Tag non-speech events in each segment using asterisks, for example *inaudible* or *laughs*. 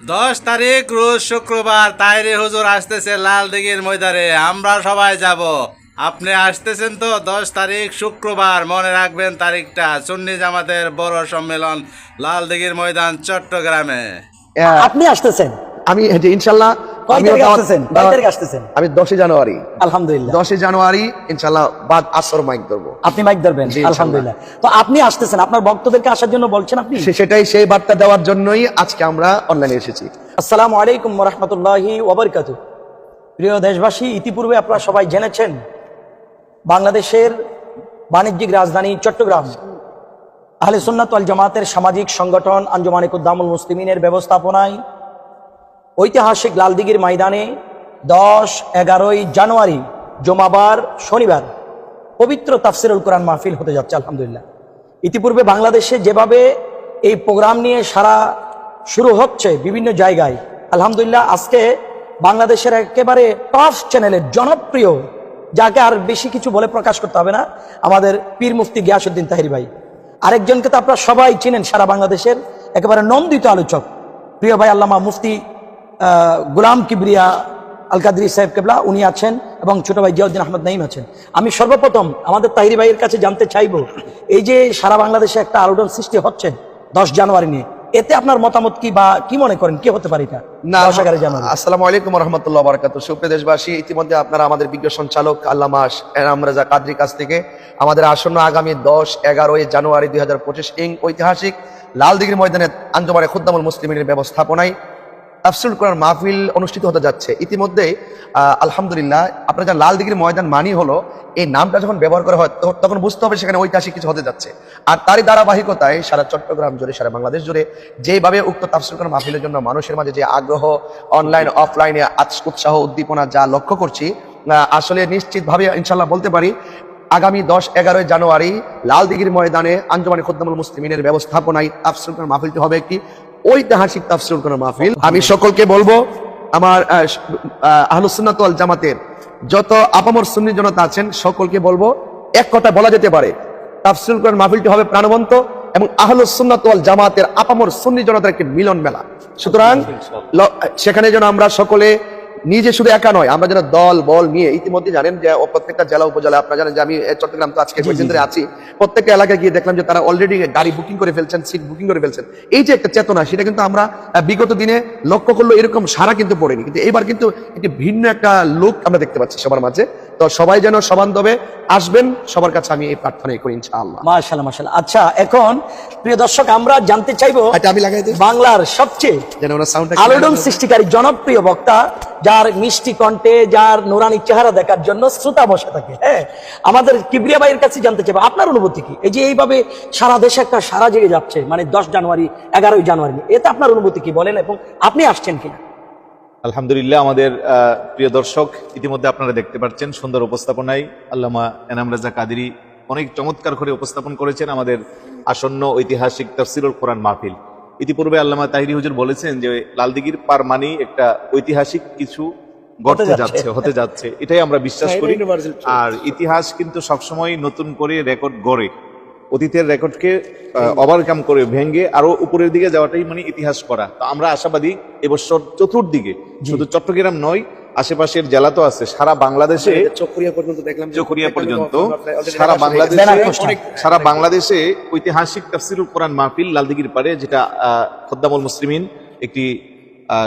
দশ তারিখ রোজ শুক্রবার তাইরে হুজুর আসতেছে লাল দিঘির ময়দানে আমরা সবাই যাব। আপনি আসতেছেন তো দশ তারিখ শুক্রবার মনে রাখবেন তারিখটা সুন্নি জামাতের বড় সম্মেলন লাল দিঘির ময়দান চট্টগ্রামে। হ্যাঁ, আপনি আসতেছেন। আমি ইনশাল্লাহ কয় আমিও তারিখে দাওয়াত- আসতেছেন? কয় দাওয়াত- তারিখে আসতেছেন? আমি দশই জানুয়ারি। আলহামদুলিল্লাহ। দশই জানুয়ারি ইনশাল্লাহ বাদ আসর মাইক ধরবো। আপনি মাইক ধরবেন? আলহামদুলিল্লাহ। তো আপনি আসতেছেন আপনার ভক্তদেরকে আসার জন্য বলছেন আপনি? সেটাই সেই বার্তা দেওয়ার জন্যই আজকে আমরা অনলাইনে এসেছি। আসসালামু আলাইকুম রহমতুল্লাহি ওবরকাত প্রিয় দেশবাসী ইতিপূর্বে আপনারা সবাই জেনেছেন বাংলাদেশের বাণিজ্যিক রাজধানী চট্টগ্রাম আহলে সুন্নাত ওয়াল জামাতের সামাজিক সংগঠন আঞ্জুমানিক উদ্দামুল মুসলিমিনের ব্যবস্থাপনায় ঐতিহাসিক লালদিঘির ময়দানে দশ এগারোই জানুয়ারি, জমাবার শনিবার পবিত্র তাফসিরুল কোরআন মাহফিল হতে যাচ্ছে, আলহামদুলিল্লাহ। ইতিপূর্বে বাংলাদেশে যেভাবে এই প্রোগ্রাম নিয়ে সারা শুরু হচ্ছে বিভিন্ন জায়গায়, আলহামদুলিল্লাহ আজকে বাংলাদেশের একেবারে টপ চ্যানেলের জনপ্রিয়, যাকে আর বেশি কিছু বলে প্রকাশ করতে হবে না, আমাদের পীর মুফতি গিয়াসুদ্দিন তাহির ভাই। আরেকজনকে তো আপনারা সবাই চিনেন সারা বাংলাদেশের, একেবারে নন্দিত আলোচক। প্রিয় ভাই আল্লামা মুফতি গুলাম কিবরিয়া আল কাদরি সাহেব কেবলা উনি আছেন এবং ছোট ভাই জিয়াউদ্দিন আহমদ নাইম আছেন। আমি সর্বপ্রথম আমাদের তাহিরি ভাইয়ের কাছে জানতে চাইব এই যে সারা বাংলাদেশে একটা আলোড়ন সৃষ্টি হচ্ছে দশ জানুয়ারি নিয়ে এতে আপনার মতামত কি বা কি মনে করেন? কি হতে পারে এটা? না আসসালামু আলাইকুম রহমতুল্লাহ বারাকাত সুপ্রিয় দেশবাসী ইতিমধ্যে আপনারা আমাদের বিজ্ঞ সঞ্চালক আল্লামা এনাম রাজা কাদরি কাছ থেকে আমাদের আসন্ন আগামী দশ এগারোই জানুয়ারি দুই হাজার পঁচিশ ইং ঐতিহাসিক লালদিঘির ময়দানে আঞ্জমানে খুদ্দামুল মুসলিমের ব্যবস্থাপনায় তাফসিল কোরআন মাহফিল অনুষ্ঠিত হতে যাচ্ছে। ইতিমধ্যে আলহামদুলিল্লাহ, আপনার যা লাল দিঘির ময়দান মানি হলো, এই নামটা যখন ব্যবহার করা হয়, তখন বুঝতে হবে সেখানে ঐতিহাসিক কিছু হতে যাচ্ছে। আর তারই ধারাবাহিকতায় সারা চট্টগ্রাম জুড়ে, সারা বাংলাদেশ জুড়ে যেভাবে উক্ত তাফসিল কোরআন মাহফিলের জন্য মানুষের মাঝে যে আগ্রহ অনলাইন অফলাইনে উৎসাহ, উদ্দীপনা যা লক্ষ্য করছি আসলে নিশ্চিতভাবে ইনশাল্লাহ বলতে পারি, আগামী দশ এগারোই জানুয়ারি লাল দিঘির ময়দানে আঞ্জমানি খুদ্দামুল মুসলিমিনের ব্যবস্থাপনায় তাফসিল মাহফিলটি হবে একটি ঐতিহাসিক তাফসিল কোরআন মাহফিল। আমি সকলকে বলব আমার আহলুসুন্নাত ওয়াল জামাতের যত আপামর সুন্নি জনতা আছেন সকলকে বলব এক কথা বলা যেতে পারে তাফসিল কোরআন মাহফিলটি হবে প্রাণবন্ত এবং আহলুসুন্নাত ওয়াল জামাতের আপামর সুন্নি জনতার একটি মিলন মেলা সুতরাং সেখানে যেন আমরা সকলে নিজে শুধু একা নয় আমরা যেন দল বল নিয়ে ইতিমধ্যে জানেন যে প্রত্যেকটা জেলা উপজেলা আপনারা জানেন যে আমি চট্টগ্রাম তো আজকে কয়েকদিন ধরে আছি। প্রত্যেকটা এলাকায় গিয়ে দেখলাম যে তারা অলরেডি গাড়ি বুকিং করে ফেলছেন সিট বুকিং করে ফেলছেন। এই যে একটা চেতনা সেটা কিন্তু আমরা বিগত দিনে লক্ষ্য করল এরকম সারা কিন্তু পড়েনি। কিন্তু এবার কিন্তু একটি ভিন্ন একটা লোক আমরা দেখতে পাচ্ছি সবার মাঝে। তো সবাই যেন সবান্ধবে আসবেন সবার কাছে আমি এই প্রার্থনাই করি ইনশাআল্লাহ। মাশাল্লাহ মাশাল্লাহ আচ্ছা এখন প্রিয় দর্শক আমরা জানতে চাইব এটা আমি লাগাই দিই। বাংলার সবচেয়ে যেন ওনার সাউন্ডটা আলোড়ন সৃষ্টিকারী জনপ্রিয় বক্তা যার মিষ্টি কণ্ঠে যার নুরানি চেহারা দেখার জন্য শ্রোতা বসে থাকে হ্যাঁ? আমাদের কিবরিয়া ভাইয়ের কাছে জানতে চাইব আপনার অনুভূতি কি? এই যে এইভাবে সারা দেশে একটা সারা জেগে যাচ্ছে মানে দশ জানুয়ারি এগারোই জানুয়ারি নিয়ে। এতে আপনার অনুভূতি কি বলেন এবং আপনি আসছেন কিনা? আলহামদুলিল্লাহ আমাদের প্রিয় দর্শক ইতিমধ্যে আপনারা দেখতে পাচ্ছেন সুন্দর উপস্থাপনায় আল্লামা এনাম রাজা কাদিরি অনেক চমৎকার করে উপস্থাপন করেছেন আমাদের আসন্ন ঐতিহাসিক তফসিরুল কোরআন মাহফিল ইতিপূর্বে আল্লামা তাহিরি হুজুর বলেছেন যে লালদিঘির পার মানি একটা ঐতিহাসিক কিছু ঘটতে যাচ্ছে। হতে যাচ্ছে এটাই আমরা বিশ্বাস করি। আর ইতিহাস কিন্তু সবসময় নতুন করে রেকর্ড গড়ে অতীতের রেকর্ডকে ওভারকাম করে ভেঙে আরও উপরের দিকে যাওয়াটাই মানে ইতিহাস করা তো আমরা আশাবাদী এবছর চতুর্দিকে শুধু চট্টগ্রাম নয় আশেপাশের জেলা তো আছে সারা বাংলাদেশে চকরিয়া পর্যন্ত দেখলাম যে চকরিয়া পর্যন্ত already সারা বাংলাদেশে সারা বাংলাদেশে ঐতিহাসিক তাফসিরুল কোরআন মাহফিল লালদিগির পারে যেটা খদ্দামুল মুসলিমিন একটি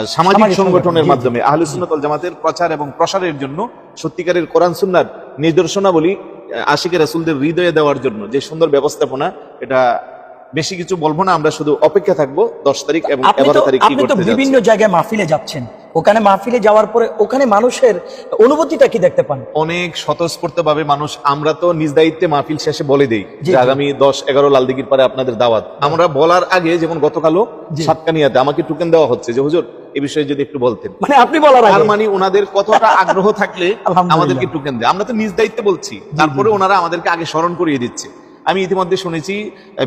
সামাজিক সংগঠনের। মাধ্যমে আহলে সুন্নাত ওয়াল জামাতের প্রচার এবং প্রসারের জন্য সত্যিকারের কোরআন সুন্নার নিদর্শনাবলী আহ, রাসুলদের রাসূলদের হৃদয়ে দেওয়ার জন্য যে সুন্দর ব্যবস্থাপনা এটা বেশি কিছু বলব না আমরা শুধু অপেক্ষা থাকব দশ তারিখ এবং এগারো তারিখ আপনি তো বিভিন্ন জায়গায় মাহফিলে যাচ্ছেন। ওখানে মাহফিলে যাওয়ার পরে ওখানে মানুষের অনুভূতিটা কি দেখতে পান? অনেক স্বতঃস্ফূর্ত ভাবে মানুষ আমরা তো নিজ দায়িত্বে মাহফিল শেষে বলে দিই যে আগামী দশ এগারো লালদিঘির পরে আপনাদের দাওয়াত। আমরা বলার আগে যেমন গতকালও সাতকানিয়াতে আমাকে টুকেন দেওয়া হচ্ছে যে হুজুর এই বিষয়ে যদি একটু বলতেন। মানে আপনি বলার তার মানে ওনাদের কতটা *laughs* আগ্রহ থাকলে। আমাদেরকে টুকেন দেয়। আমরা তো নিজ দায়িত্বে বলছি। তারপরে ওনারা আমাদেরকে আগে স্মরণ করিয়ে দিচ্ছে। আমি ইতিমধ্যে শুনেছি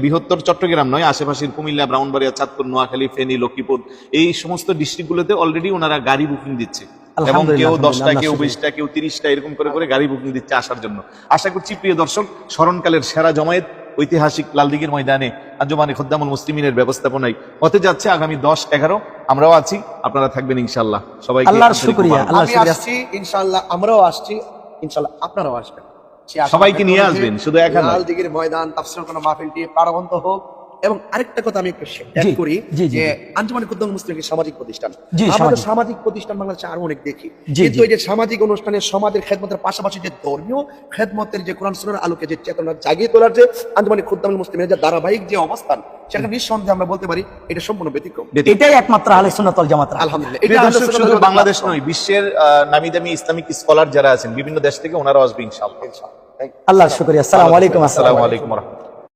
বৃহত্তর চট্টগ্রাম নয় আশেপাশের কুমিল্লা ব্রাউনবাড়িয়া চাঁদপুর নোয়াখালী ফেনী লক্ষ্মীপুর এই সমস্ত ডিস্ট্রিক্টগুলোতে অলরেডি ওনারা গাড়ি বুকিং দিচ্ছে। এবং কেউ দশটা কেউ বিশটা কেউ তিরিশটা এরকম করে করে গাড়ি বুকিং দিচ্ছে আসার জন্য। আশা করছি প্রিয় দর্শক স্মরণকালের সেরা জমায়েত ঐতিহাসিক লালদিগের ময়দানে আঞ্জুমানে খুদ্দামুল মুসলিমিনের ব্যবস্থাপনায় হতে যাচ্ছে আগামী দশ এগারো। আমরাও আছি আপনারা থাকবেন ইনশাল্লাহ সবাই আল্লাহর শুকরিয়া আল্লাহ আমি আসছি ইনশাল্লাহ আমরাও আসছি ইনশাআল্লাহ আপনারাও আসবেন। সবাইকে নিয়ে আসবেন, শুধু একা লাল দিঘির ময়দান তাফসীর কোন মাহফিলটি প্রাণবন্ত হোক। এবং আরেকটা কথা আমি একটু শেয়ার করি যে। আঞ্জুমান কুদ্দম মুসলিম সামাজিক প্রতিষ্ঠান। আমরা সামাজিক। প্রতিষ্ঠান বাংলাদেশে আরও অনেক দেখি। কিন্তু এই যে সামাজিক অনুষ্ঠানে সমাজের খেদমতের পাশাপাশি যে ধর্মীয় খেদমতের যে কোরআন সুন্নাহর আলোকে যে চেতনা জাগিয়ে তোলার যে আঞ্জুমান কুদ্দম মুসলিমের যে ধারাবাহিক যে অবস্থান সেটা নিঃসন্দেহে আমরা বলতে পারি এটা সম্পূর্ণ ব্যতিক্রম। এটাই একমাত্র ওয়াল জামাত আলহামদুলিল্লাহ। এটা শুধু বাংলাদেশ নয় বিশ্বের নামি দামি ইসলামিক স্কলার যারা আছেন বিভিন্ন দেশ থেকে ওনারা আসবে ইনশাআল্লাহ। ইনশাআল্লাহ। আল্লাহ শুকরিয়া। আসসালামু আলাইকুম আসসালাম আলাইকুম।